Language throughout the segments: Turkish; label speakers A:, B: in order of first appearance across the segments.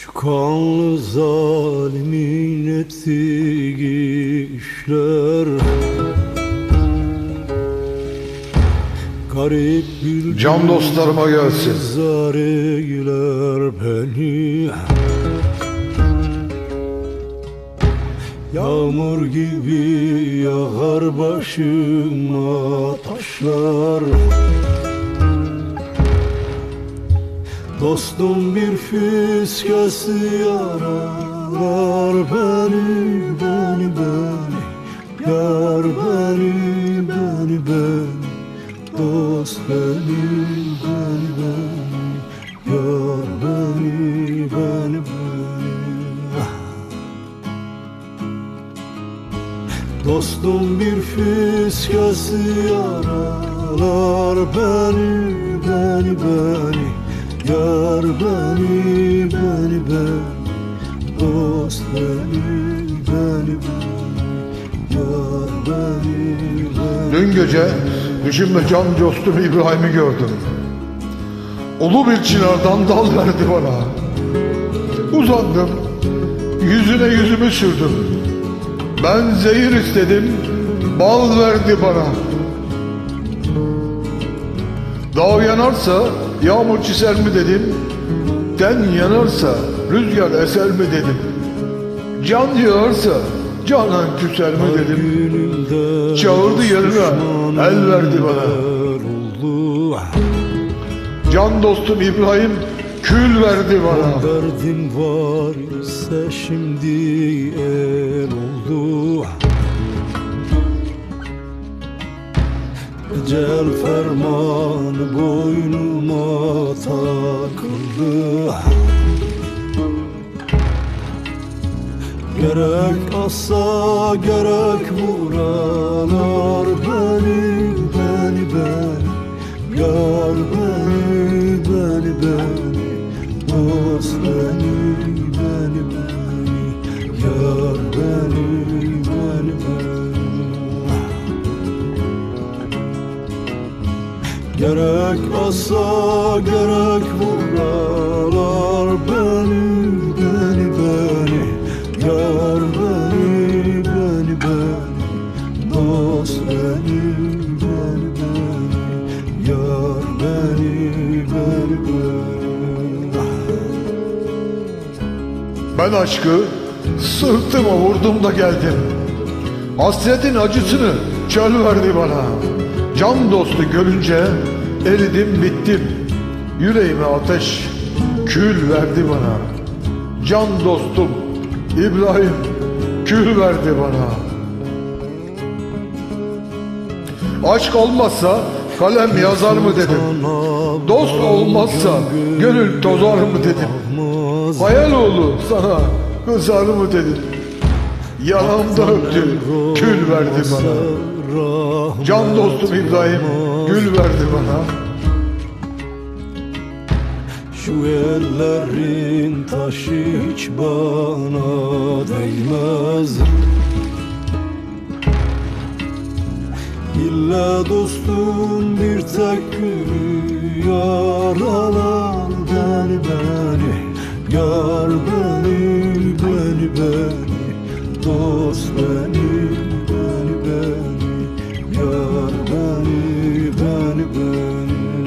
A: Şu kanlı zalimin ettiği işler Garip bir
B: Can dostlarıma gelsin.
A: Zar beni. Yağmur gibi yağar başıma taşlar Dostum bir fiskesi yaralar beni, beni, beni. Yar beni, beni, beni. Dost beni, beni, beni. Yar beni, beni, beni. Dostum bir fiskesi yaralar beni, beni, beni Yar beni, beni, beni Dost beni, beni, beni Yar beni,
B: Dün gece düşümde can dostum İbrahim'i gördüm. Ulu bir çınardan dal verdi bana. Uzandım, yüzüne yüzümü sürdüm. Ben zehir istedim, bal verdi bana. Dağ yanarsa yağmur çiser mi dedim. Den yanarsa rüzgar eser mi dedim. Can yağarsa canan küser mi dedim. Çağırdı yanına, el verdi bana. Can dostum İbrahim kül verdi bana.
A: Derdin var ise şimdi el Ecel fermanı boynuma takıldı. Gerek assa gerek vuralar beni beni beni. Yar beni beni beni. Dost beni beni beni Gerek assa gerek vuralar beni beni beni Yar beni beni beni Dost beni beni beni Yar beni beni beni
B: Ben aşkı sırtıma vurdum da geldim. Hasretin acısını çöl verdi bana. Can dostu görünce eridim bittim. Yüreğime ateş kül verdi bana. Can dostum İbrahim kül verdi bana. Aşk olmazsa kalem yazar mı dedim. Dost olmazsa gönül tozar mı dedim. Hayal oğlu sana kızar mı dedim. Yanımda öptü, kül verdi bana. Can dostum İbrahim gül verdi bana.
A: Şu ellerin taşı hiç bana değmez. İlla dostum bir tek gülü yaralar beni beni. Yar beni beni beni Dost beni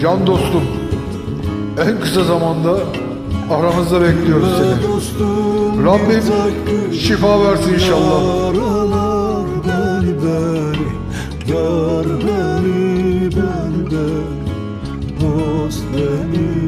B: Can dostum, en kısa zamanda aramızda bekliyoruz seni. Rabbim şifa versin inşallah. Dost beni